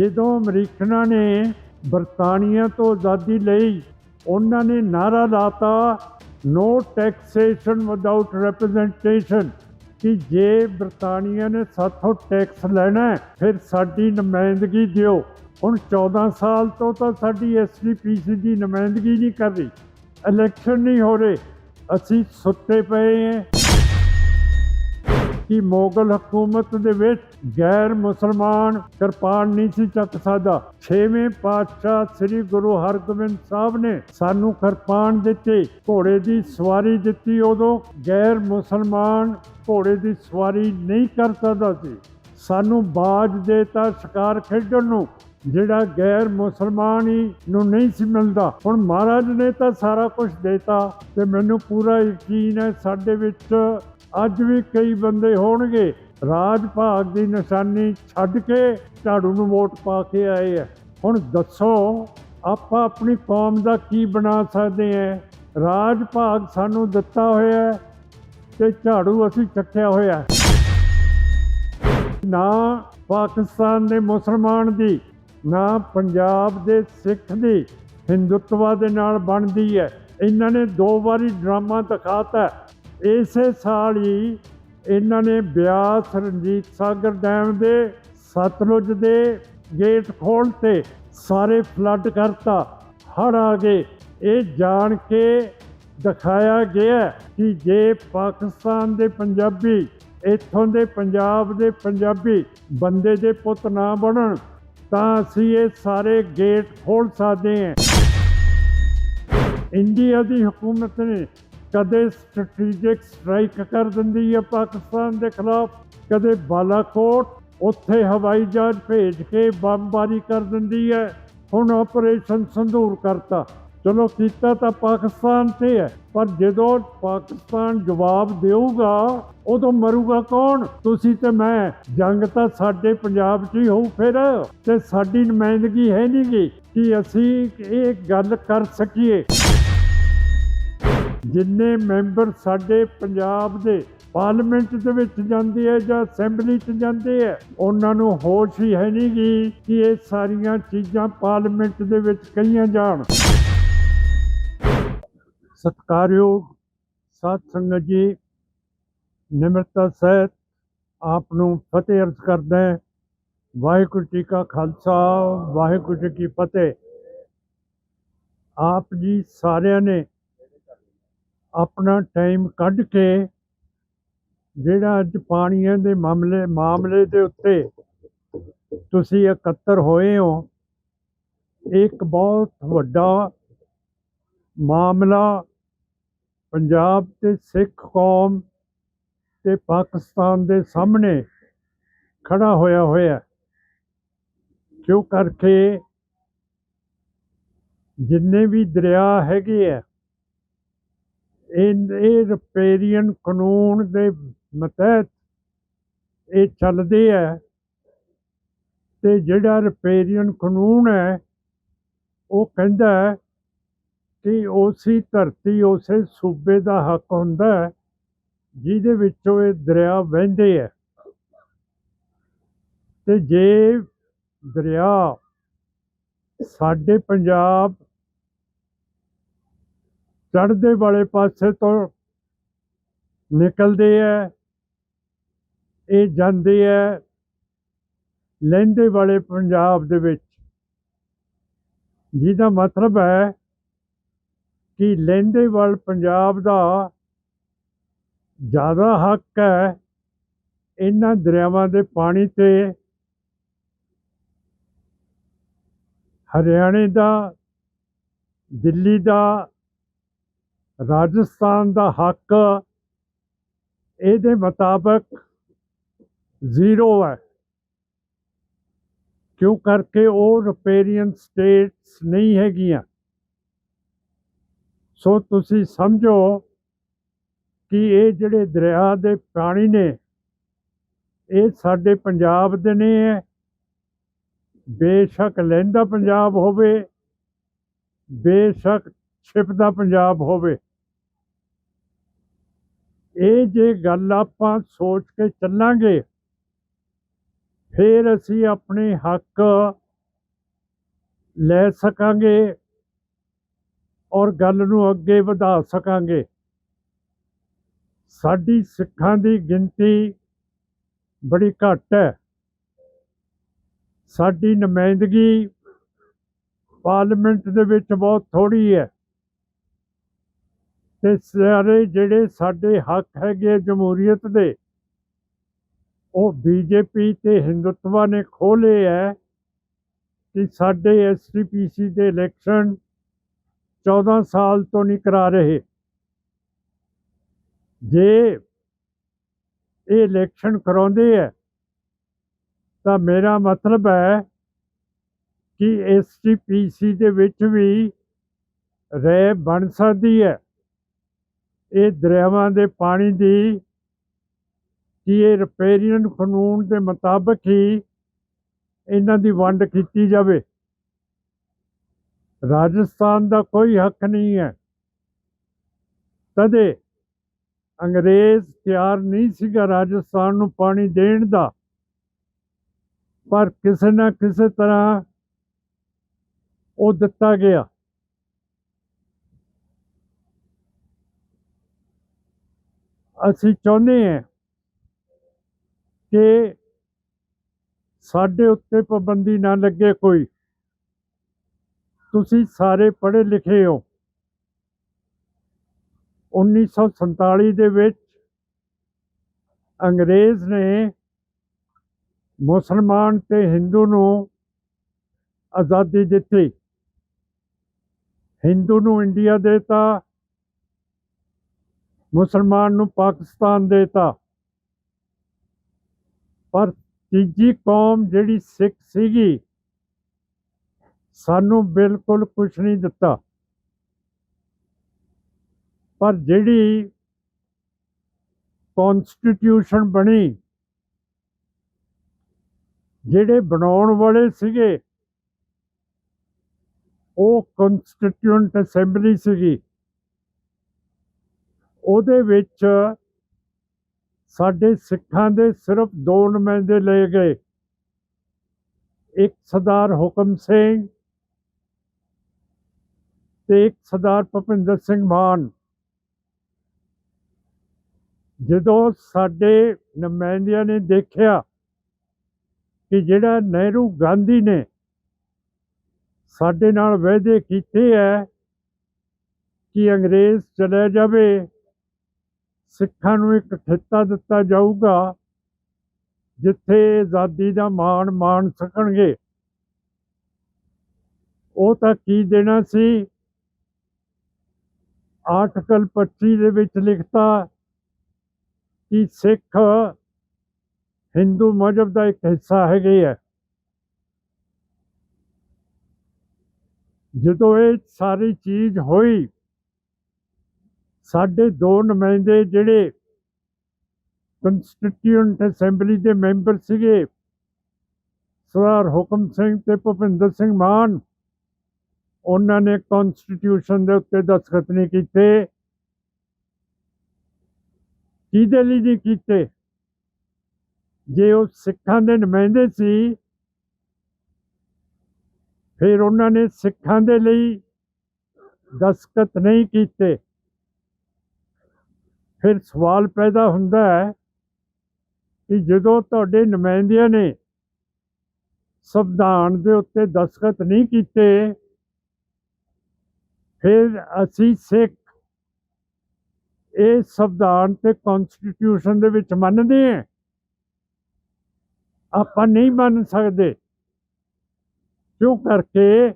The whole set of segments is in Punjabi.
ਜਦੋਂ ਅਮਰੀਕਨਾਂ ਨੇ ਬਰਤਾਨੀਆ ਤੋਂ ਆਜ਼ਾਦੀ ਲਈ ਉਹਨਾਂ ਨੇ ਨਾਰਾ ਲਾਤਾ ਨੋ ਟੈਕਸੇਸ਼ਨ ਵਿਦਆਊਟ ਰਿਪਰੈਜ਼ੈਂਟੇਸ਼ਨ ਕਿ ਜੇ ਬਰਤਾਨੀਆ ਨੇ ਸਾਥੋਂ ਟੈਕਸ ਲੈਣਾ ਫਿਰ ਸਾਡੀ ਨੁਮਾਇੰਦਗੀ ਦਿਓ। ਹੁਣ 14 ਸਾਲ ਤੋਂ ਤਾਂ ਸਾਡੀ ਐਸਜੀਪੀਸੀ ਦੀ ਨੁਮਾਇੰਦਗੀ ਨਹੀਂ ਕਰ ਰਹੀ। ਇਲੈਕਸ਼ਨ ਨਹੀਂ ਹੋ ਰਹੇ। ਅਸੀਂ ਸੁੱਤੇ ਪਏ ਹਾਂ। ਕਿ ਮੁਗਲ ਹਕੂਮਤ ਦੇ ਵਿੱਚ ਗੈਰ ਮੁਸਲਮਾਨ ਕਿਰਪਾਨ ਨਹੀਂ ਸੀ ਚੱਕ ਸਕਦਾ। ਛੇਵੇਂ ਪਾਤਸ਼ਾਹ ਸ੍ਰੀ ਗੁਰੂ ਹਰਗੋਬਿੰਦ ਸਾਹਿਬ ਨੇ ਸਾਨੂੰ ਕਿਰਪਾਨ ਦਿੱਤੀ, ਘੋੜੇ ਦੀ ਸਵਾਰੀ ਦਿੱਤੀ, ਉਦੋਂ ਗੈਰ ਮੁਸਲਮਾਨ ਘੋੜੇ ਦੀ ਸਵਾਰੀ ਨਹੀਂ ਕਰ ਸਕਦਾ ਸੀ। ਸਾਨੂੰ ਬਾਜ ਦੇਤਾ ਸ਼ਿਕਾਰ ਖੇਡਣ ਨੂੰ ਜਿਹੜਾ ਗੈਰ ਮੁਸਲਮਾਨ ਹੀ ਨੂੰ ਨਹੀਂ ਸੀ ਮਿਲਦਾ। ਹੁਣ ਮਹਾਰਾਜ ਨੇ ਤਾਂ ਸਾਰਾ ਕੁਝ ਦੇਤਾ ਤੇ ਮੈਨੂੰ ਪੂਰਾ ਯਕੀਨ ਹੈ ਸਾਡੇ ਵਿੱਚ ਅੱਜ ਵੀ ਕਈ ਬੰਦੇ ਹੋਣਗੇ। ਰਾਜ ਭਾਗ ਦੀ ਨਿਸ਼ਾਨੀ ਛੱਡ ਕੇ ਝਾੜੂ ਨੂੰ ਵੋਟ ਪਾ ਕੇ ਆਏ ਆ। ਹੁਣ ਦੱਸੋ, ਆਪਾਂ ਆਪਣੀ ਕੌਮ ਦਾ ਕੀ ਬਣਾ ਸਕਦੇ ਹਾਂ ਰਾਜ ਭਾਗ ਸਾਨੂੰ ਦਿੱਤਾ ਹੋਇਆ ਹੈ ਤੇ ਝਾੜੂ ਅਸੀਂ ਚੱਕਿਆ ਹੋਇਆ ਨਾ ਪਾਕਿਸਤਾਨ ਦੇ ਮੁਸਲਮਾਨ ਦੀ, ਨਾ ਪੰਜਾਬ ਦੇ ਸਿੱਖ ਦੀ, ਹਿੰਦੂਤਵਾ ਦੇ ਨਾਲ ਬਣਦੀ ਹੈ। ਇਹਨਾਂ ਨੇ ਦੋ ਵਾਰੀ ਡਰਾਮਾ ਦਿਖਾਤਾ ਹੈ। ਇਸੇ ਸਾਲ ਹੀ ਇਹਨਾਂ ਨੇ ਬਿਆਸ ਰਣਜੀਤ ਸਾਗਰ ਡੈਮ ਦੇ ਸਤਲੁਜ ਦੇ ਗੇਟ ਖੋਲ੍ਹਤੇ ਸਾਰੇ ਫਲੱਡ ਕਰਤਾ। ਹੜ੍ਹ ਆ ਗਏ। ਇਹ ਜਾਣ ਕੇ ਦਿਖਾਇਆ ਗਿਆ ਕਿ ਜੇ ਪਾਕਿਸਤਾਨ ਦੇ ਪੰਜਾਬੀ, ਇੱਥੋਂ ਦੇ ਪੰਜਾਬ ਦੇ ਪੰਜਾਬੀ ਬੰਦੇ ਦੇ ਪੁੱਤ ਨਾ ਬਣਨ, ਤਾਂ ਅਸੀਂ ਇਹ ਸਾਰੇ ਗੇਟ ਖੋਲ ਸਕਦੇ ਹਾਂ। ਇੰਡੀਆ ਦੀ ਹਕੂਮਤ ਨੇ ਕਦੇ ਸਟ੍ਰੈਟੇਜਿਕ ਸਟ੍ਰਾਈਕ ਕਰ ਦਿੰਦੀ ਹੈ ਪਾਕਿਸਤਾਨ ਦੇ ਖਿਲਾਫ, ਕਦੇ ਬਾਲਾਕੋਟ, ਉੱਥੇ ਹਵਾਈ ਜਹਾਜ਼ ਭੇਜ ਕੇ ਬੰਬਾਰੀ ਕਰ ਦਿੰਦੀ ਹੈ। ਹੁਣ ਆਪਰੇਸ਼ਨ ਸੰਧੂਰ ਕਰਤਾ। ਚਲੋ ਕੀਤਾ ਤਾਂ ਪਾਕਿਸਤਾਨ ਤੇ ਹੈ, ਪਰ ਜਦੋਂ ਪਾਕਿਸਤਾਨ ਜਵਾਬ ਦੇਊਗਾ, ਉਦੋਂ ਮਰੂਗਾ ਕੌਣ? ਤੁਸੀਂ ਤੇ ਮੈਂ। ਜੰਗ ਤਾਂ ਸਾਡੇ ਪੰਜਾਬ 'ਚ ਹੀ ਹੋਊ ਫਿਰ, ਤੇ ਸਾਡੀ ਨੁਮਾਇੰਦਗੀ ਹੈ ਨਹੀਂਗੀ ਕਿ ਅਸੀਂ ਇਹ ਗੱਲ ਕਰ ਸਕੀਏ। ਜਿੰਨੇ ਮੈਂਬਰ ਸਾਡੇ ਪੰਜਾਬ ਦੇ ਪਾਰਲੀਮੈਂਟ ਦੇ ਵਿੱਚ ਜਾਂਦੇ ਆ ਜਾਂ ਅਸੈਂਬਲੀ 'ਚ ਜਾਂਦੇ ਆ, ਉਹਨਾਂ ਨੂੰ ਹੋਸ਼ ਹੀ ਹੈ ਨਹੀਂ ਨਹੀਂਗੀ ਕਿ ਇਹ ਸਾਰੀਆਂ ਚੀਜ਼ਾਂ ਪਾਰਲੀਮੈਂਟ ਦੇ ਵਿੱਚ ਕਹੀਆਂ ਜਾਣ ਸਤਿਕਾਰਯੋਗ ਸਾਧ ਸੰਗਤ ਜੀ, ਨਿਮਰਤਾ ਸਹਿਤ ਆਪ ਨੂੰ ਫਤਿਹ ਅਰਜ਼ ਕਰਦਾ ਹਾਂ। ਵਾਹਿਗੁਰੂ ਜੀ ਕਾ ਖਾਲਸਾ, ਵਾਹਿਗੁਰੂ ਜੀ ਕੀ ਫਤਿਹ ਆਪ ਜੀ ਸਾਰਿਆਂ ਨੇ ਆਪਣਾ ਟਾਈਮ ਕੱਢ ਕੇ ਜਿਹੜਾ ਅੱਜ ਪਾਣੀਆਂ ਦੇ ਮਾਮਲੇ ਮਾਮਲੇ ਦੇ ਉੱਤੇ ਤੁਸੀਂ ਇਕੱਤਰ ਹੋਏ ਹੋ, ਇੱਕ ਬਹੁਤ ਵੱਡਾ ਮਾਮਲਾ ਪੰਜਾਬ ਤੇ ਸਿੱਖ ਕੌਮ ਤੇ ਪਾਕਿਸਤਾਨ ਦੇ ਸਾਹਮਣੇ ਖੜਾ ਹੋਇਆ ਹੋਇਆ। ਕਿਉਂ ਕਰਕੇ? ਜਿੰਨੇ ਵੀ ਦਰਿਆ ਹੈਗੇ ਆ ਇਹ ਇਹ ਰਿਪੇਰੀਅਨ ਕਾਨੂੰਨ ਦੇ ਮਤਹਿਤ ਇਹ ਚੱਲਦੇ ਆ ਤੇ ਜਿਹੜਾ ਰਿਪੇਰੀਅਨ ਕਾਨੂੰਨ ਹੈ, ਉਹ ਕਹਿੰਦਾ ਹੈ ਕਿ ਉਸੇ ਧਰਤੀ, ਉਸੇ ਸੂਬੇ ਦਾ ਹੱਕ ਹੁੰਦਾ ਹੈ ਜਿਹਦੇ ਵਿੱਚੋਂ ਇਹ ਦਰਿਆ ਵਹਿੰਦੇ ਆ ਤੇ ਜੇ ਦਰਿਆ ਸਾਡੇ ਪੰਜਾਬ ਚੜ੍ਹਦੇ ਵਾਲੇ ਪਾਸੇ ਤੋਂ ਨਿਕਲਦੇ ਆ ਇਹ ਜਾਂਦੇ ਆ ਲਹਿੰਦੇ ਵਾਲੇ ਪੰਜਾਬ ਦੇ ਵਿੱਚ। ਜਿਹਦਾ ਮਤਲਬ ਹੈ ਕਿ ਲਹਿੰਦੇ ਵਾਲ ਪੰਜਾਬ ਦਾ ਜ਼ਿਆਦਾ ਹੱਕ ਹੈ ਇਹਨਾਂ ਦਰਿਆਵਾਂ ਦੇ ਪਾਣੀ ਤੇ। ਹਰਿਆਣੇ ਦਾ, ਦਿੱਲੀ ਦਾ ਰਾਜਸਥਾਨ ਦਾ ਹੱਕ ਇਹਦੇ ਮੁਤਾਬਕ ਜ਼ੀਰੋ ਹੈ। ਕਿਉਂ ਕਰਕੇ ਉਹ ਰਿਪੇਰੀਅਨ ਸਟੇਟਸ ਨਹੀਂ ਹੈਗੀਆਂ? ਸੋ ਤੁਸੀਂ ਸਮਝੋ ਕਿ ਇਹ ਜਿਹੜੇ ਦਰਿਆ ਦੇ ਪਾਣੀ ਨੇ, ਇਹ ਸਾਡੇ ਪੰਜਾਬ ਦੇ ਨੇ ਹੈ। ਬੇਸ਼ੱਕ ਲਹਿੰਦਾ ਪੰਜਾਬ ਹੋਵੇ, ਬੇਸ਼ੱਕ ਛਿਪਦਾ ਪੰਜਾਬ ਹੋਵੇ। ਇਹ ਜੇ ਗੱਲ ਆਪਾਂ ਸੋਚ ਕੇ ਚੱਲਾਂਗੇ, ਫਿਰ ਅਸੀਂ ਆਪਣੇ ਹੱਕ ਲੈ ਸਕਾਂਗੇ ਔਰ ਗੱਲ ਨੂੰ ਅੱਗੇ ਵਧਾ ਸਕਾਂਗੇ। ਸਾਡੀ ਸਿੱਖਾਂ ਦੀ ਗਿਣਤੀ ਬੜੀ ਘੱਟ ਹੈ। ਸਾਡੀ ਨੁਮਾਇੰਦਗੀ ਪਾਰਲੀਮੈਂਟ ਦੇ ਵਿੱਚ ਬਹੁਤ ਥੋੜੀ ਹੈ। ਤੇ ਸਾਰੇ ਜਿਹੜੇ ਸਾਡੇ ਹੱਕ ਹੈਗੇ ਆ ਜਮਹੂਰੀਅਤ ਦੇ, ਉਹ ਬੀਜੇਪੀ ਤੇ ਹਿੰਦੁਤਵਾ ਨੇ ਖੋਲੇ ਹੈ ਕਿ ਸਾਡੇ ਐਸਟੀਪੀਸੀ ਦੇ ਇਲੈਕਸ਼ਨ 14 ਸਾਲ ਤੋਂ ਨਹੀਂ ਕਰਾ ਰਹੇ। ਜੇ ਇਹ ਇਲੈਕਸ਼ਨ ਕਰਾਉਂਦੇ ਹੈ ਤਾਂ ਮੇਰਾ ਮਤਲਬ ਹੈ ਕਿ ਐਸਟੀਪੀਸੀ ਦੇ ਵਿੱਚ ਵੀ ਰਹਿ ਬਣ ਸਕਦੀ ਹੈ। ਇਹ ਦਰਿਆਵਾਂ ਦੇ ਪਾਣੀ ਦੀ ਕਿ ਇਹ ਰਿਪੇਰੀਅਨ ਕਾਨੂੰਨ ਦੇ ਮੁਤਾਬਕ ਹੀ ਇਹਨਾਂ ਦੀ ਵੰਡ ਕੀਤੀ ਜਾਵੇ? ਰਾਜਸਥਾਨ ਦਾ ਕੋਈ ਹੱਕ ਨਹੀਂ ਹੈ। ਤਦੇ ਅੰਗਰੇਜ਼ ਤਿਆਰ ਨਹੀਂ ਸੀਗਾ ਰਾਜਸਥਾਨ ਨੂੰ ਪਾਣੀ ਦੇਣ ਦਾ। ਪਰ ਕਿਸੇ ਨਾ ਕਿਸੇ ਤਰ੍ਹਾਂ ਉਹ ਦਿੱਤਾ ਗਿਆ। ਅਸੀਂ ਚਾਹੁੰਦੇ ਹਾਂ ਕਿ ਸਾਡੇ ਉੱਤੇ ਪਾਬੰਦੀ ਨਾ ਲੱਗੇ ਕੋਈ। ਤੁਸੀਂ ਸਾਰੇ ਪੜ੍ਹੇ ਲਿਖੇ ਹੋ। 1947 ਦੇ ਵਿੱਚ ਅੰਗਰੇਜ਼ ਨੇ ਮੁਸਲਮਾਨ ਤੇ ਹਿੰਦੂ ਨੂੰ ਆਜ਼ਾਦੀ ਦਿੱਤੀ। ਹਿੰਦੂ ਨੂੰ ਇੰਡੀਆ ਦੇਤਾ। ਮੁਸਲਮਾਨ ਨੂੰ ਪਾਕਿਸਤਾਨ ਦੇਤਾ। ਪਰ ਤੀਜੀ ਕੌਮ ਜਿਹੜੀ ਸਿੱਖ ਸੀਗੀ, ਸਾਨੂੰ ਬਿਲਕੁਲ ਕੁਝ ਨਹੀਂ ਦਿੱਤਾ। ਪਰ ਜਿਹੜੀ ਕਨਸਟੀਟਿਊਸ਼ਨ ਬਣੀ, ਜਿਹੜੇ ਬਣਾਉਣ ਵਾਲੇ ਸੀਗੇ, ਉਹ ਕਨਸਟੀਟਿਊਂਟ ਅਸੈਂਬਲੀ ਸੀਗੀ। ਉਹਦੇ ਵਿੱਚ ਸਾਡੇ ਸਿੱਖਾਂ ਦੇ ਸਿਰਫ ਦੋ ਨੁਮਾਇੰਦੇ ਲਏ ਗਏ। ਇੱਕ ਸਰਦਾਰ ਹੁਕਮ ਸਿੰਘ ਤੇ ਇੱਕ ਸਰਦਾਰ ਭਪਿੰਦਰ ਸਿੰਘ ਮਾਨ। ਜਦੋਂ ਸਾਡੇ ਨੁਮਾਇੰਦਿਆਂ ਨੇ ਦੇਖਿਆ ਕਿ ਜਿਹੜਾ ਨਹਿਰੂ ਗਾਂਧੀ ਨੇ ਸਾਡੇ ਨਾਲ ਵਾਅਦੇ ਕੀਤੇ ਹੈ ਕਿ ਅੰਗਰੇਜ਼ ਚਲੇ ਜਾਵੇ ਸਿੱਖਾਂ ਨੂੰ ਇੱਕ ਖਿੱਤਾ ਦਿੱਤਾ ਜਾਊਗਾ, ਜਿੱਥੇ ਆਜ਼ਾਦੀ ਦਾ ਮਾਣ ਮਾਣ ਸਕਣਗੇ। ਉਹ ਤਾਂ ਕੀ ਦੇਣਾ ਸੀ? ਆਰਟੀਕਲ 25 ਦੇ ਵਿੱਚ ਲਿਖਤਾ ਕਿ ਸਿੱਖ ਹਿੰਦੂ ਮਜ਼ਹਬ ਦਾ ਇੱਕ ਹਿੱਸਾ ਹੈਗੇ ਹੈ ਜਦੋਂ ਇਹ ਸਾਰੀ ਚੀਜ਼ ਹੋਈ ਸਾਡੇ ਦੋ ਨੁਮਾਇੰਦੇ ਜਿਹੜੇ ਕਨਸਟੀਟਿਊਂਟ ਅਸੈਂਬਲੀ ਦੇ ਮੈਂਬਰ ਸੀਗੇ ਸਰਦਾਰ ਹੁਕਮ ਸਿੰਘ ਤੇ ਭੁਪਿੰਦਰ ਸਿੰਘ ਮਾਨ, ਉਹਨਾਂ ਨੇ ਕਨਸਟੀਟਿਊਸ਼ਨ ਦੇ ਉੱਤੇ ਦਸਖਤ ਨਹੀਂ ਕੀਤੇ। ਕਿਹਦੇ ਲਈ ਨਹੀਂ ਕੀਤੇ? ਜੇ ਉਹ ਸਿੱਖਾਂ ਦੇ ਨੁਮਾਇੰਦੇ ਸੀ, ਫਿਰ ਉਹਨਾਂ ਨੇ ਸਿੱਖਾਂ ਦੇ ਲਈ ਦਸਖਤ ਨਹੀਂ ਕੀਤੇ। ਫਿਰ ਸਵਾਲ ਪੈਦਾ ਹੁੰਦਾ ਹੈ ਕਿ ਜਦੋਂ ਤੁਹਾਡੇ ਨੁਮਾਇੰਦਿਆਂ ਨੇ ਸੰਵਿਧਾਨ ਦੇ ਉੱਤੇ ਦਸਖਤ ਨਹੀਂ ਕੀਤੇ, ਫਿਰ ਅਸੀਂ ਸਿੱਖ ਇਹ ਸੰਵਿਧਾਨ ਤੇ ਕਨਸਟੀਟਿਊਸ਼ਨ ਦੇ ਵਿੱਚ ਮੰਨਦੇ ਹਾਂ। ਆਪਾਂ ਨਹੀਂ ਮੰਨ ਸਕਦੇ। ਕਿਉਂ ਕਰਕੇ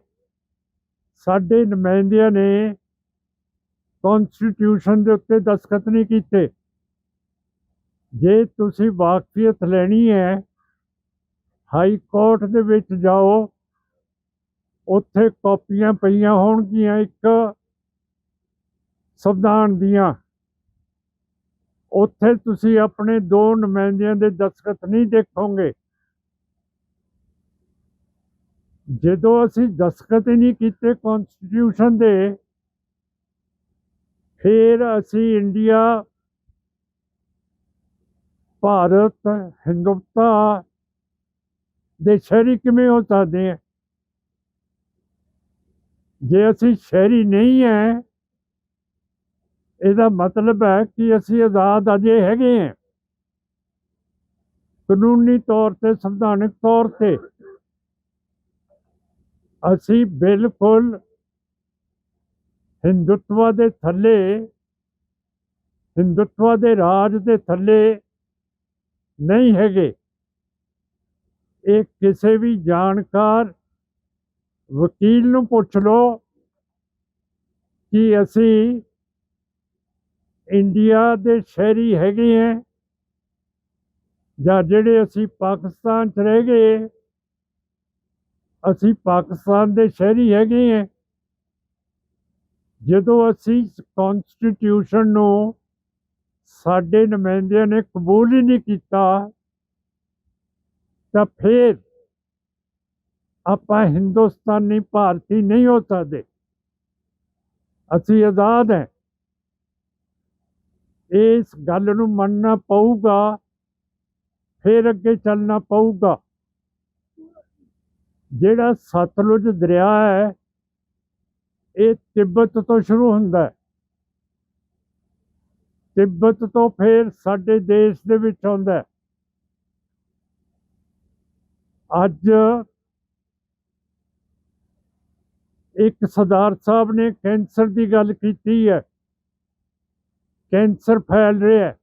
ਸਾਡੇ ਨੁਮਾਇੰਦਿਆਂ ਨੇ ਕਨਸਟੀਟਿਊਸ਼ਨ ਦੇ ਉੱਤੇ ਦਸਖਤ ਨਹੀਂ ਕੀਤੇ। ਜੇ ਤੁਸੀਂ ਵਾਕਫੀਅਤ ਲੈਣੀ ਹੈ ਹਾਈ ਕੋਰਟ ਦੇ ਵਿੱਚ ਜਾਓ, ਉੱਥੇ ਕਾਪੀਆਂ ਪਈਆਂ ਹੋਣਗੀਆਂ ਇੱਕ ਸੰਵਿਧਾਨ ਦੀਆਂ। ਉੱਥੇ ਤੁਸੀਂ ਆਪਣੇ ਦੋ ਨੁਮਾਇੰਦਿਆਂ ਦੇ ਦਸਖਤ ਨਹੀਂ ਦੇਖੋਗੇ। ਜਦੋਂ ਅਸੀਂ ਦਸਖਤ ਹੀ ਨਹੀਂ ਕੀਤੇ ਕਨਸਟੀਟਿਊਸ਼ਨ ਦੇ ਫਿਰ ਅਸੀਂ ਇੰਡੀਆ, ਭਾਰਤ, ਹਿੰਦੁਸਤਾਨ ਦੇ ਸ਼ਹਿਰੀ ਕਿਵੇਂ ਹੋ ਸਕਦੇ ਹਾਂ? ਜੇ ਅਸੀਂ ਸ਼ਹਿਰੀ ਨਹੀਂ ਹੈ, ਇਹਦਾ ਮਤਲਬ ਹੈ ਕਿ ਅਸੀਂ ਆਜ਼ਾਦ ਅਜੇ ਹੈਗੇ ਹਾਂ। ਕਾਨੂੰਨੀ ਤੌਰ ਤੇ, ਸੰਵਿਧਾਨਕ ਤੌਰ ਤੇ ਅਸੀਂ ਬਿਲਕੁਲ ਹਿੰਦੁੱਤਵਾ ਦੇ ਥੱਲੇ, ਹਿੰਦੁੱਤਵਾ ਦੇ ਰਾਜ ਦੇ ਥੱਲੇ ਨਹੀਂ ਹੈਗੇ। ਇਹ ਕਿਸੇ ਵੀ ਜਾਣਕਾਰ, ਵਕੀਲ ਨੂੰ ਪੁੱਛ ਲਓ ਕਿ ਅਸੀਂ ਇੰਡੀਆ ਦੇ ਸ਼ਹਿਰੀ ਹੈਗੇ ਹੈ ਜਾਂ ਜਿਹੜੇ ਅਸੀਂ ਪਾਕਿਸਤਾਨ ਚ ਰਹਿ ਗਏ, ਅਸੀਂ ਪਾਕਿਸਤਾਨ ਦੇ ਸ਼ਹਿਰੀ ਹੈਗੇ ਹੈ। ਜਦੋਂ ਅਸੀਂ ਕਨਸਟੀਟਿਊਸ਼ਨ ਨੂੰ ਸਾਡੇ ਨੁਮਾਇੰਦਿਆਂ ਨੇ ਕਬੂਲ ਹੀ ਨਹੀਂ ਕੀਤਾ, ਤਾਂ ਫਿਰ ਆਪਾਂ ਹਿੰਦੁਸਤਾਨੀ ਭਾਰਤੀ ਨਹੀਂ ਹੋ ਸਕਦੇ। ਅਸੀਂ ਆਜ਼ਾਦ ਹੈ। ਇਸ ਗੱਲ ਨੂੰ ਮੰਨਣਾ ਪਊਗਾ, ਫਿਰ ਅੱਗੇ ਚੱਲਣਾ ਪਊਗਾ। ਜਿਹੜਾ ਸਤਲੁਜ ਦਰਿਆ ਹੈ ਇਹ ਤਿੱਬਤ ਤੋਂ ਸ਼ੁਰੂ ਹੁੰਦਾ ਤਿੱਬਤ ਤੋਂ ਫਿਰ ਸਾਡੇ ਦੇਸ਼ ਦੇ ਵਿੱਚ ਆਉਂਦਾ ਅੱਜ ਇੱਕ ਸਰਦਾਰ ਸਾਹਿਬ ਨੇ ਕੈਂਸਰ ਦੀ ਗੱਲ ਕੀਤੀ ਹੈ। ਕੈਂਸਰ ਫੈਲ ਰਿਹਾ ਹੈ।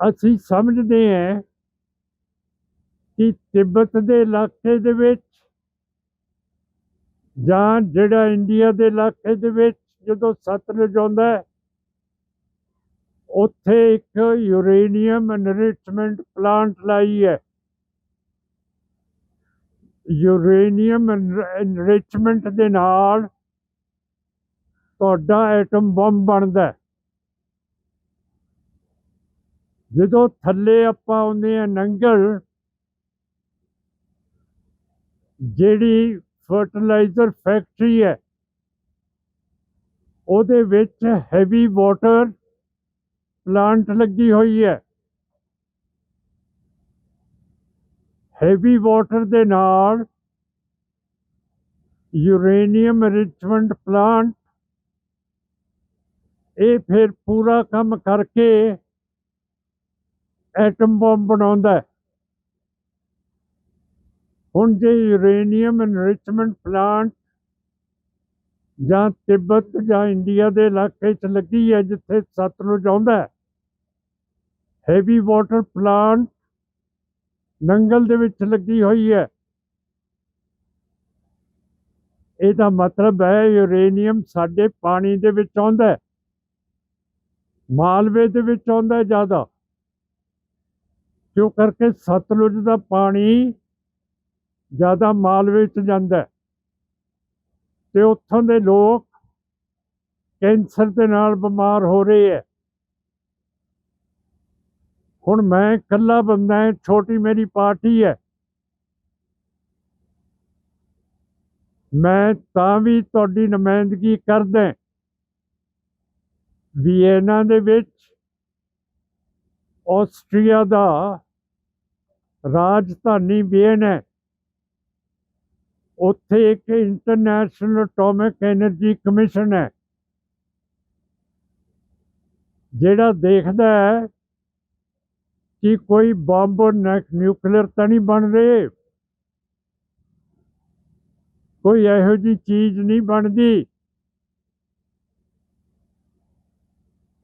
ਅਸੀਂ ਸਮਝਦੇ ਹਾਂ ਕਿ ਤਿੱਬਤ ਦੇ ਇਲਾਕੇ ਦੇ ਵਿੱਚ ਜਾਂ ਜਿਹੜਾ ਇੰਡੀਆ ਦੇ ਇਲਾਕੇ ਦੇ ਵਿੱਚ ਜਦੋਂ ਸਤਲੁਜ ਆਉਂਦਾ ਹੈ, ਉੱਥੇ ਇੱਕ ਯੂਰੇਨੀਅਮ ਐਨਰਿਚਮੈਂਟ ਪਲਾਂਟ ਲਾਈ ਹੈ। ਯੂਰੇਨੀਅਮ ਐਨਰਿਚਮੈਂਟ ਦੇ ਨਾਲ ਤੁਹਾਡਾ ਐਟਮ ਬੰਬ ਬਣਦਾ ਜਦੋਂ ਥੱਲੇ ਆਪਾਂ ਆਉਂਦੇ ਆ ਨੰਗਲ, ਜਿਹੜੀ ਫਰਟੀਲਾਈਜ਼ਰ ਫੈਕਟਰੀ ਹੈ। ਉਹਦੇ ਵਿੱਚ ਹੈਵੀ ਵਾਟਰ ਪਲਾਂਟ ਲੱਗੀ ਹੋਈ ਹੈ। ਹੈਵੀ ਵਾਟਰ ਦੇ ਨਾਲ ਯੂਰੇਨੀਅਮ ਰਿਚਮੈਂਟ ਪਲਾਂਟ ਇਹ ਫਿਰ ਪੂਰਾ ਕੰਮ ਕਰਕੇ ਐਟਮ ਬੰਬ ਬਣਾਉਂਦਾ ਹੈ। ਹੁਣ ਜੇ ਯੂਰੇਨੀਅਮ ਐਨਰਿਚਮੈਂਟ ਪਲਾਂਟ ਜਾਂ ਤਿੱਬਤ ਜਾਂ ਇੰਡੀਆ ਦੇ ਇਲਾਕੇ 'ਚ ਲੱਗੀ ਹੈ, ਜਿੱਥੇ ਸਤਲੁਜ ਆਉਂਦਾ ਹੈ ਹੈਵੀ ਵਾਟਰ ਪਲਾਂਟ ਨੰਗਲ ਦੇ ਵਿੱਚ ਲੱਗੀ ਹੋਈ ਹੈ। ਇਹਦਾ ਮਤਲਬ ਹੈ ਯੂਰੇਨੀਅਮ ਸਾਡੇ ਪਾਣੀ ਦੇ ਵਿੱਚ ਆਉਂਦਾ ਹੈ, ਮਾਲਵੇ ਦੇ ਵਿੱਚ ਆਉਂਦਾ ਹੈ ਜ਼ਿਆਦਾ। ਕਿਉਂ ਕਰਕੇ ਸਤਲੁਜ ਦਾ ਪਾਣੀ ਜ਼ਿਆਦਾ ਮਾਲਵੇ ਚ ਜਾਂਦਾ ਹੈ। ਤੇ ਉੱਥੋਂ ਦੇ ਲੋਕ ਕੈਂਸਰ ਦੇ ਨਾਲ ਬਿਮਾਰ ਹੋ ਰਹੇ ਹੈ। ਹੁਣ ਮੈਂ ਇਕੱਲਾ ਬੰਦਾ ਹਾਂ, ਛੋਟੀ ਮੇਰੀ ਪਾਰਟੀ ਹੈ। ਮੈਂ ਤਾਂ ਵੀ ਤੁਹਾਡੀ ਨੁਮਾਇੰਦਗੀ ਕਰਦਾ ਵੀਏਨਾ ਦੇ ਵਿੱਚ ਆਸਟਰੀਆ ਦਾ ਰਾਜਧਾਨੀ ਵੀਏਨ ਹੈ। ਉੱਥੇ ਇੱਕ ਇੰਟਰਨੈਸ਼ਨਲ ਐਟੋਮਿਕ ਐਨਰਜੀ ਕਮਿਸ਼ਨ ਹੈ, ਜਿਹੜਾ ਦੇਖਦਾ ਹੈ ਕਿ ਕੋਈ ਬੰਬ ਨਿਊਕਲੀਅਰ ਤਾਂ ਨਹੀਂ ਬਣ ਰਹੇ, ਕੋਈ ਇਹੋ ਜੀ ਚੀਜ਼ ਨਹੀਂ ਬਣਦੀ।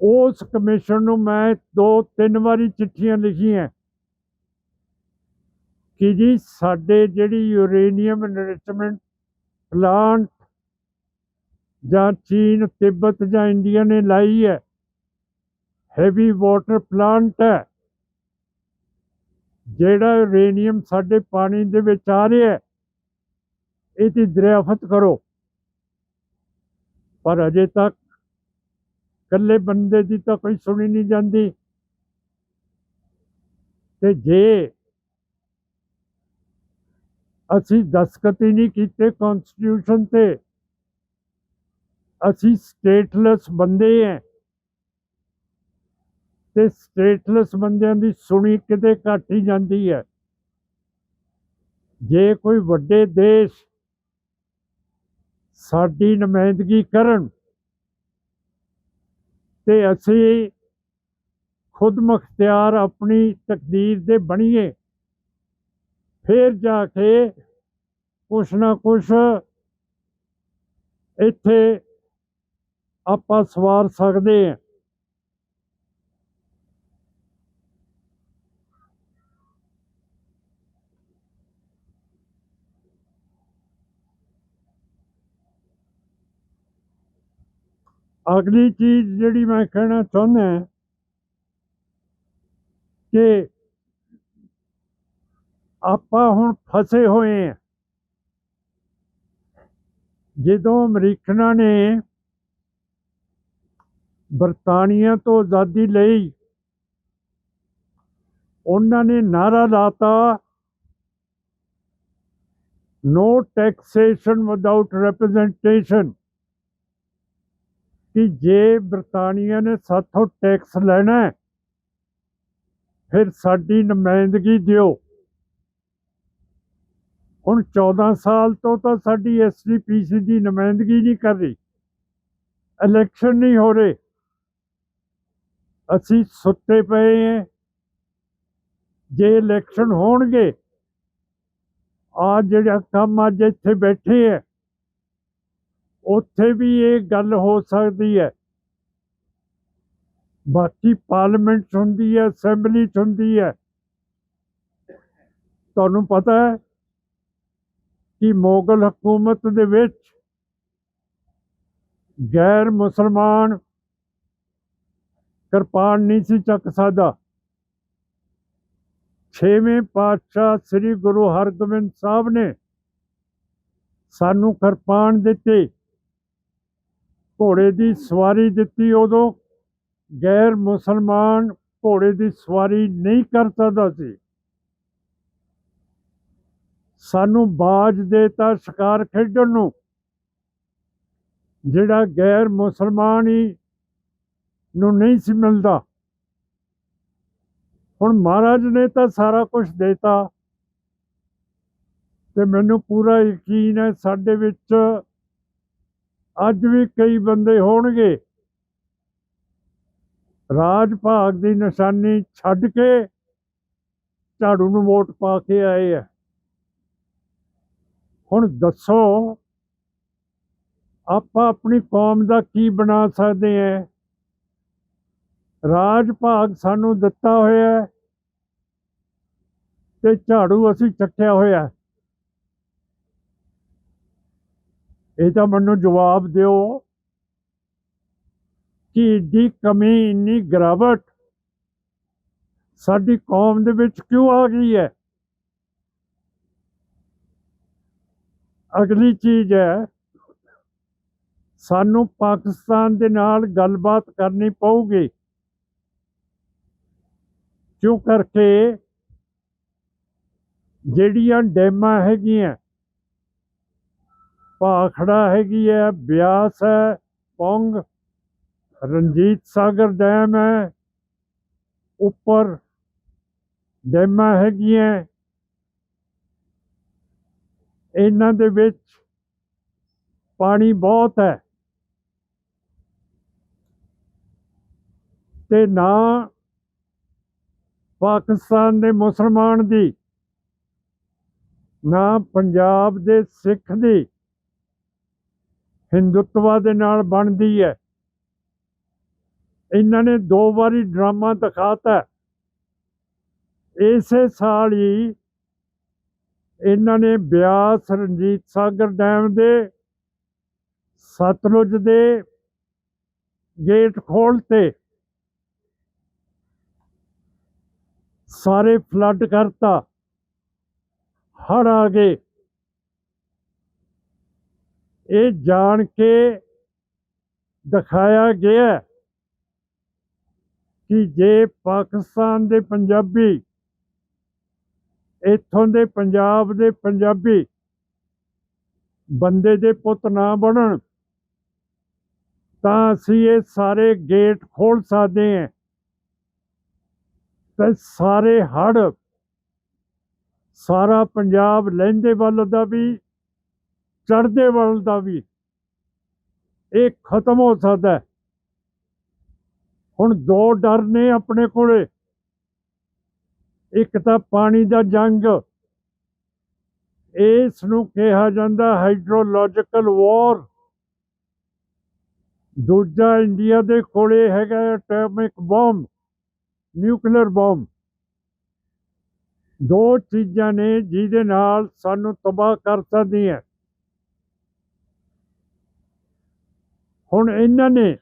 ਉਸ ਕਮਿਸ਼ਨ ਨੂੰ ਮੈਂ ਦੋ ਤਿੰਨ ਵਾਰੀ ਚਿੱਠੀਆਂ ਲਿਖੀਆਂ। ਕਿ ਜੀ ਸਾਡੇ ਜਿਹੜੀ ਯੂਰੇਨੀਅਮ ਐਨਰਿਚਮੈਂਟ ਪਲਾਂਟ ਜਾਂ ਚੀਨ, ਤਿੱਬਤ ਜਾਂ ਇੰਡੀਆ ਨੇ ਲਾਈ ਹੈ ਹੈਵੀ ਵਾਟਰ ਪਲਾਂਟ ਹੈ, ਜਿਹੜਾ ਯੂਰੇਨੀਅਮ ਸਾਡੇ ਪਾਣੀ ਦੇ ਵਿੱਚ ਆ ਰਿਹਾ ਇਹਦੀ ਦਰਿਆਫਤ ਕਰੋ। ਪਰ ਅਜੇ ਤੱਕ ਇਕੱਲੇ ਬੰਦੇ ਦੀ ਤਾਂ ਕੋਈ ਸੁਣੀ ਨਹੀਂ ਜਾਂਦੀ। ਤੇ ਜੇ ਅਸੀਂ ਦਸਖਤ ਹੀ ਨਹੀਂ ਕੀਤੇ ਕਨਸਟੀਟਿਊਸ਼ਨ ਤੇ। ਅਸੀਂ ਸਟੇਟਲੈਸ ਬੰਦੇ ਹਾਂ ਤੇ ਸਟੇਟਲੈਸ ਬੰਦਿਆਂ ਦੀ ਸੁਣੀ ਕਿਤੇ ਘੱਟ ਹੀ ਜਾਂਦੀ ਹੈ ਜੇ ਕੋਈ ਵੱਡੇ ਦੇਸ਼ ਸਾਡੀ ਨੁਮਾਇੰਦਗੀ ਕਰਨ ਤੇ ਅਸੀਂ ਖੁਦ ਮੁਖਤਿਆਰ ਆਪਣੀ ਤਕਦੀਰ ਦੇ ਬਣੀਏ ਫਿਰ ਜਾ ਕੇ ਕੁਛ ਨਾ ਕੁਛ ਇੱਥੇ ਆਪਾਂ ਸਵਾਰ ਸਕਦੇ ਹਾਂ ਅਗਲੀ ਚੀਜ਼ ਜਿਹੜੀ ਮੈਂ ਕਹਿਣਾ ਚਾਹੁੰਦਾ ਕਿ ਆਪਾਂ ਹੁਣ ਫਸੇ ਹੋਏ ਹਾਂ ਜਦੋਂ ਅਮਰੀਕਨਾਂ ਨੇ ਬਰਤਾਨੀਆ ਤੋਂ ਆਜ਼ਾਦੀ ਲਈ ਉਹਨਾਂ ਨੇ ਨਾਰਾ ਲਾਤਾ ਨੋ ਟੈਕਸੇਸ਼ਨ ਵਿਦਆਊਟ ਰਿਪਰੈਜ਼ੈਂਟੇਸ਼ਨ ਕਿ ਜੇ ਬਰਤਾਨੀਆ ਨੇ ਸਾਥੋਂ ਟੈਕਸ ਲੈਣਾ ਫਿਰ ਸਾਡੀ ਨੁਮਾਇੰਦਗੀ ਦਿਓ। ਹੁਣ 14 ਸਾਲ ਤੋਂ ਤਾਂ ਸਾਡੀ ਐਸਜੀਪੀਸੀ ਦੀ ਨੁਮਾਇੰਦਗੀ ਨਹੀਂ ਕਰ ਰਹੀ। ਇਲੈਕਸ਼ਨ ਨਹੀਂ ਹੋ ਰਹੇ। ਅਸੀਂ ਸੁੱਤੇ ਪਏ ਹਾਂ ਜੇ ਇਲੈਕਸ਼ਨ ਹੋਣਗੇ, ਆ ਜਿਹੜਾ ਕੰਮ ਅੱਜ ਇੱਥੇ ਬੈਠੇ ਹੈ ਉੱਥੇ ਵੀ ਇਹ ਗੱਲ ਹੋ ਸਕਦੀ ਹੈ। ਬਾਕੀ ਪਾਰਲੀਮੈਂਟ 'ਚ ਹੁੰਦੀ ਹੈ, ਅਸੈਂਬਲੀ 'ਚ ਹੁੰਦੀ ਹੈ। ਤੁਹਾਨੂੰ ਪਤਾ ਹੈ ਕਿ ਮੁਗਲ ਹਕੂਮਤ ਦੇ ਵਿੱਚ ਗੈਰ ਮੁਸਲਮਾਨ ਕਿਰਪਾਨ ਨਹੀਂ ਸੀ ਚੱਕ ਸਕਦਾ। ਛੇਵੇਂ ਪਾਤਸ਼ਾਹ ਸ੍ਰੀ ਗੁਰੂ ਹਰਗੋਬਿੰਦ ਸਾਹਿਬ ਨੇ ਸਾਨੂੰ ਕਿਰਪਾਨ ਦਿੱਤੀ। ਘੋੜੇ ਦੀ ਸਵਾਰੀ ਦਿੱਤੀ, ਉਦੋਂ ਗੈਰ ਮੁਸਲਮਾਨ ਘੋੜੇ ਦੀ ਸਵਾਰੀ ਨਹੀਂ ਕਰ ਸਕਦਾ ਸੀ। ਸਾਨੂੰ ਬਾਜ ਦੇਤਾ ਸ਼ਿਕਾਰ ਖੇਡਣ ਨੂੰ। ਜਿਹੜਾ ਗੈਰ ਮੁਸਲਮਾਨ ਹੀ ਨੂੰ ਨਹੀਂ ਸੀ ਮਿਲਦਾ। ਹੁਣ ਮਹਾਰਾਜ ਨੇ ਤਾਂ ਸਾਰਾ ਕੁਝ ਦੇਤਾ। ਤੇ ਮੈਨੂੰ ਪੂਰਾ ਯਕੀਨ ਹੈ ਸਾਡੇ ਵਿੱਚ ਅੱਜ ਵੀ ਕਈ ਬੰਦੇ ਹੋਣਗੇ। ਰਾਜ ਭਾਗ ਦੀ ਨਿਸ਼ਾਨੀ ਛੱਡ ਕੇ ਝਾੜੂ ਨੂੰ ਵੋਟ ਪਾ ਕੇ ਆਏ ਆ। ਹੁਣ ਦੱਸੋ, ਆਪਾਂ ਆਪਣੀ ਕੌਮ ਦਾ ਕੀ ਬਣਾ ਸਕਦੇ ਹਾਂ ਰਾਜ ਭਾਗ ਸਾਨੂੰ ਦਿੱਤਾ ਹੋਇਆ ਹੈ ਤੇ ਝਾੜੂ ਅਸੀਂ ਚੱਕਿਆ ਹੋਇਆ ਇਹ ਤਾਂ ਮੈਨੂੰ ਜਵਾਬ ਦਿਓ ਕਿ ਏਡੀ ਕਮੀ, ਇੰਨੀ ਗਿਰਾਵਟ ਸਾਡੀ ਕੌਮ ਦੇ ਵਿੱਚ ਕਿਉਂ ਆ ਗਈ ਹੈ ਅਗਲੀ ਚੀਜ਼ ਹੈ, ਸਾਨੂੰ ਪਾਕਿਸਤਾਨ ਦੇ ਨਾਲ ਗੱਲਬਾਤ ਕਰਨੀ ਪਊਗੀ। ਕਿਉਂ ਕਰਕੇ? ਜਿਹੜੀਆਂ ਡੈਮਾਂ ਹੈਗੀਆਂ, ਭਾਖੜਾ ਹੈਗੀ ਹੈ, ਬਿਆਸ ਹੈ, ਪੌਂਗ, ਰਣਜੀਤ ਸਾਗਰ ਡੈਮ ਹੈ, ਉੱਪਰ ਡੈਮਾਂ ਹੈਗੀਆਂ। ਇਹਨਾਂ ਦੇ ਵਿੱਚ ਪਾਣੀ ਬਹੁਤ ਹੈ। ਤੇ ਨਾ ਪਾਕਿਸਤਾਨ ਦੇ ਮੁਸਲਮਾਨ ਦੀ, ਨਾ ਪੰਜਾਬ ਦੇ ਸਿੱਖ ਦੀ ਹਿੰਦੁੱਤਵਾ ਦੇ ਨਾਲ ਬਣਦੀ ਹੈ। ਇਹਨਾਂ ਨੇ ਦੋ ਵਾਰੀ ਡਰਾਮਾ ਦਿਖਾਤਾ। ਇਸੇ ਸਾਲ ਹੀ ਇਹਨਾਂ ਨੇ ਬਿਆਸ ਰਣਜੀਤ ਸਾਗਰ ਡੈਮ ਦੇ, ਸਤਲੁਜ ਦੇ ਗੇਟ ਖੋਲਤੇ ਸਾਰੇ ਫਲੱਡ ਕਰਤਾ। ਹੜ ਆ ਗਏ। ਇਹ ਜਾਣ ਕੇ ਦਿਖਾਇਆ ਗਿਆ ਕਿ ਜੇ ਪਾਕਿਸਤਾਨ ਦੇ ਪੰਜਾਬੀ ਇੱਥੋਂ ਦੇ ਪੰਜਾਬ ਦੇ ਪੰਜਾਬੀ ਬੰਦੇ ਦੇ ਪੁੱਤ ਨਾ ਬਣਨ, ਤਾਂ ਅਸੀਂ ਇਹ ਸਾਰੇ ਗੇਟ ਖੋਲ ਸਕਦੇ ਹਾਂ। ਤੇ ਸਾਰੇ ਹੜ ਸਾਰਾ ਪੰਜਾਬ ਲਹਿੰਦੇ ਵੱਲ ਦਾ ਵੀ, ਚੜ੍ਹਦੇ ਵੱਲ ਦਾ ਵੀ, ਇਹ ਖਤਮ ਹੋ ਸਕਦਾ ਹੁਣ ਦੋ ਡਰ ਨੇ ਆਪਣੇ ਕੋਲੇ। ਇੱਕ ਤਾਂ ਪਾਣੀ ਦਾ ਜੰਗ। ਇਸ ਨੂੰ ਕਿਹਾ ਜਾਂਦਾ ਹਾਈਡਰੋਲੋਜੀਕਲ ਵਾਰ। ਦੂਜਾ ਇੰਡੀਆ ਦੇ ਕੋਲੇ ਹੈਗਾ ਐਟੋਮਿਕ ਬੰਬ, ਨਿਊਕਲੀਅਰ ਬੰਬ। ਦੋ ਚੀਜ਼ਾਂ ਨੇ ਜਿਹਦੇ ਨਾਲ ਸਾਨੂੰ ਤਬਾਹ ਕਰ ਸਕਦੀਆਂ। ਹੁਣ ਇਹਨਾਂ ਨੇ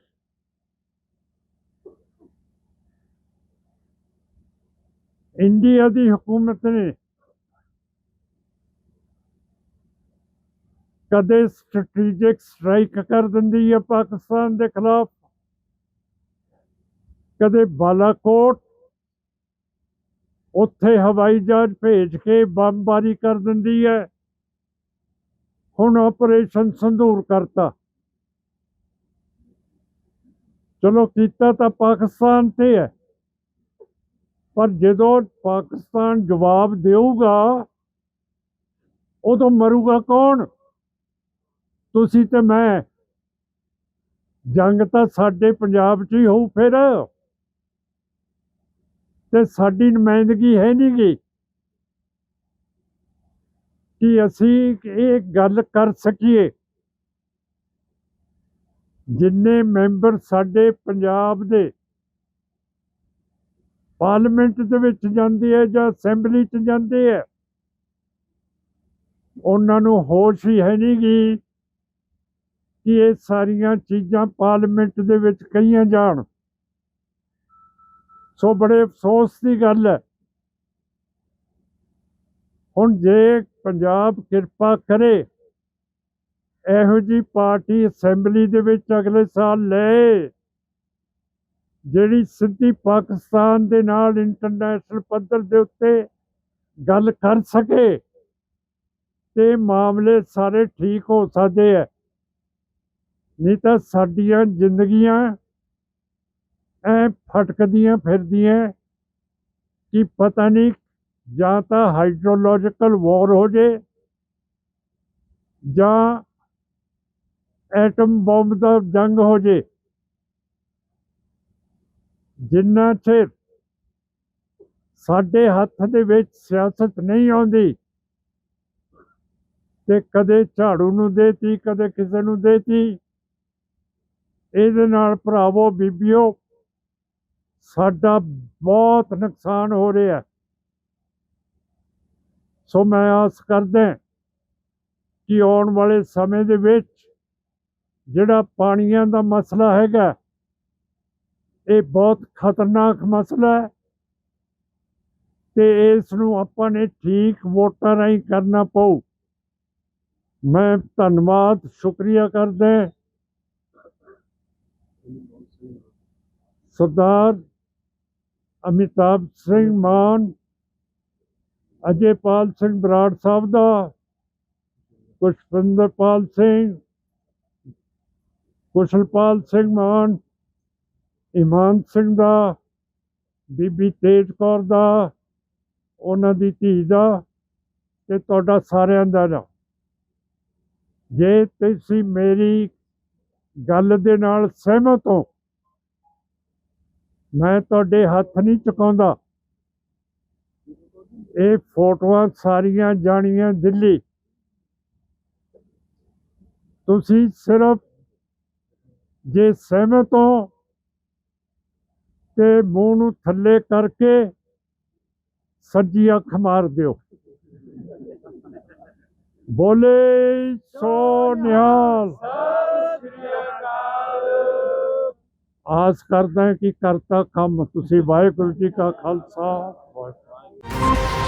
ਇੰਡੀਆ ਦੀ ਹਕੂਮਤ ਨੇ ਕਦੇ ਸਟ੍ਰੈਟੇਜਿਕ ਸਟ੍ਰਾਈਕ ਕਰ ਦਿੰਦੀ ਹੈ ਪਾਕਿਸਤਾਨ ਦੇ ਖਿਲਾਫ। ਕਦੇ ਬਾਲਾਕੋਟ, ਉੱਥੇ ਹਵਾਈ ਜਹਾਜ਼ ਭੇਜ ਕੇ ਬੰਬਾਰੀ ਕਰ ਦਿੰਦੀ ਹੈ। ਹੁਣ ਆਪਰੇਸ਼ਨ ਸੰਧੂਰ ਕਰਤਾ। ਚਲੋ ਕੀਤਾ ਤਾਂ ਪਾਕਿਸਤਾਨ ਤੇ ਹੈ। ਪਰ ਜਦੋਂ ਪਾਕਿਸਤਾਨ ਜਵਾਬ ਦੇਊਗਾ, ਉਦੋਂ ਮਰੂਗਾ ਕੌਣ? ਤੁਸੀਂ ਤੇ ਮੈਂ। ਜੰਗ ਤਾਂ ਸਾਡੇ ਪੰਜਾਬ 'ਚ ਹੀ ਹੋਊ ਫਿਰ। ਤੇ ਸਾਡੀ ਨੁਮਾਇੰਦਗੀ ਹੈ ਨਹੀਂ ਗੀ ਕਿ ਅਸੀਂ ਇਹ ਗੱਲ ਕਰ ਸਕੀਏ। ਜਿੰਨੇ ਮੈਂਬਰ ਸਾਡੇ ਪੰਜਾਬ ਦੇ ਪਾਰਲੀਮੈਂਟ ਦੇ ਵਿੱਚ ਜਾਂਦੇ ਆ ਜਾਂ ਅਸੈਂਬਲੀ 'ਚ ਜਾਂਦੇ ਆ? ਉਹਨਾਂ ਨੂੰ ਹੋਸ਼ ਹੀ ਹੈ ਨਹੀਂ ਗੀ ਕਿ ਇਹ ਸਾਰੀਆਂ ਚੀਜ਼ਾਂ ਪਾਰਲੀਮੈਂਟ ਦੇ ਵਿੱਚ ਕਹੀਆਂ ਜਾਣ। ਸੋ ਬੜੇ ਅਫਸੋਸ ਦੀ ਗੱਲ ਹੈ। ਹੁਣ ਜੇ ਪੰਜਾਬ ਕਿਰਪਾ ਕਰੇ, ਇਹੋ ਜੀ ਪਾਰਟੀ ਅਸੈਂਬਲੀ ਦੇ ਵਿੱਚ ਅਗਲੇ ਸਾਲ ਲੈ। ਜਿਹੜੀ ਸਿੱਧੀ ਪਾਕਿਸਤਾਨ ਦੇ ਨਾਲ ਇੰਟਰਨੈਸ਼ਨਲ ਪੱਧਰ ਦੇ ਉੱਤੇ ਗੱਲ ਕਰ ਸਕੇ ਤੇ ਮਾਮਲੇ ਸਾਰੇ ਠੀਕ ਹੋ ਸਕਦੇ ਹੈ ਨਹੀਂ ਤਾਂ ਸਾਡੀਆਂ ਜ਼ਿੰਦਗੀਆਂ ਐ ਫਟਕਦੀਆਂ ਫਿਰਦੀਆਂ ਕਿ ਪਤਾ ਨਹੀਂ ਜਾਂ ਤਾਂ ਹਾਈਡਰੋਲੋਜੀਕਲ ਵਾਰ ਹੋ ਜੇ ਜਾਂ ਐਟਮ ਬੰਬ ਦਾ ਜੰਗ ਹੋ ਜੇ। ਜਿੰਨਾ ਚਿਰ ਸਾਡੇ ਹੱਥ ਦੇ ਵਿੱਚ ਸਿਆਸਤ ਨਹੀਂ ਆਉਂਦੀ ਤੇ ਕਦੇ ਝਾੜੂ ਨੂੰ ਦੇਤੀ, ਕਦੇ ਕਿਸੇ ਨੂੰ ਦੇਤੀ, ਇਹਦੇ ਨਾਲ ਭਰਾਵੋ, ਬੀਬੀਓ, ਸਾਡਾ ਬਹੁਤ ਨੁਕਸਾਨ ਹੋ ਰਿਹਾ। ਸੋ ਮੈਂ ਆਸ ਕਰਦਾ ਕਿ ਆਉਣ ਵਾਲੇ ਸਮੇਂ ਦੇ ਵਿੱਚ ਜਿਹੜਾ ਪਾਣੀਆਂ ਦਾ ਮਸਲਾ ਹੈਗਾ ਇਹ ਬਹੁਤ ਖਤਰਨਾਕ ਮਸਲਾ ਹੈ ਤੇ ਇਸ ਨੂੰ ਆਪਾਂ ਨੇ ਠੀਕ ਵੋਟਾਂ ਰਾਹੀਂ ਕਰਨਾ ਪਊ। ਮੈਂ ਧੰਨਵਾਦ, ਸ਼ੁਕਰੀਆ ਕਰਦਾ ਸਰਦਾਰ ਅਮਿਤਾਭ ਸਿੰਘ ਮਾਨ, ਅਜੇਪਾਲ ਸਿੰਘ ਬਰਾੜ ਸਾਹਿਬ ਦਾ, ਪੁਸ਼ਪਿੰਦਰਪਾਲ ਸਿੰਘ, ਕੁਸ਼ਲਪਾਲ ਸਿੰਘ ਮਾਨ ਇਮਾਨ ਸਿੰਘ ਦਾ, ਬੀਬੀ ਤੇਜ ਕੌਰ ਦਾ, ਉਹਨਾਂ ਦੀ ਧੀ ਦਾ ਤੇ ਤੁਹਾਡਾ ਸਾਰਿਆਂ ਦਾ ਦਾ। ਜੇ ਤੁਸੀਂ ਮੇਰੀ ਗੱਲ ਦੇ ਨਾਲ ਸਹਿਮਤ ਹੋ, ਮੈਂ ਤੁਹਾਡੇ ਹੱਥ ਨਹੀਂ ਚੁਕਾਉਂਦਾ। ਇਹ ਫੋਟੋਆਂ ਸਾਰੀਆਂ ਜਾਣੀਆਂ ਦਿੱਲੀ। ਤੁਸੀਂ ਸਿਰਫ ਜੇ ਸਹਿਮਤ ਹੋ ਤੇ ਮੂੰਹ ਨੂੰ ਥੱਲੇ ਕਰਕੇ ਸੱਜੀ ਅੱਖ ਮਾਰ ਦਿਓ। ਬੋਲੇ, ਸੋ ਨਿਹਾਲ। ਆਸ ਕਰਦਾ ਕਿ ਕਰਤਾ ਕੰਮ। ਤੁਸੀਂ ਵਾਹਿਗੁਰੂ ਜੀ ਕਾ ਖਾਲਸਾ। ਵਾਹਿਗੁਰੂ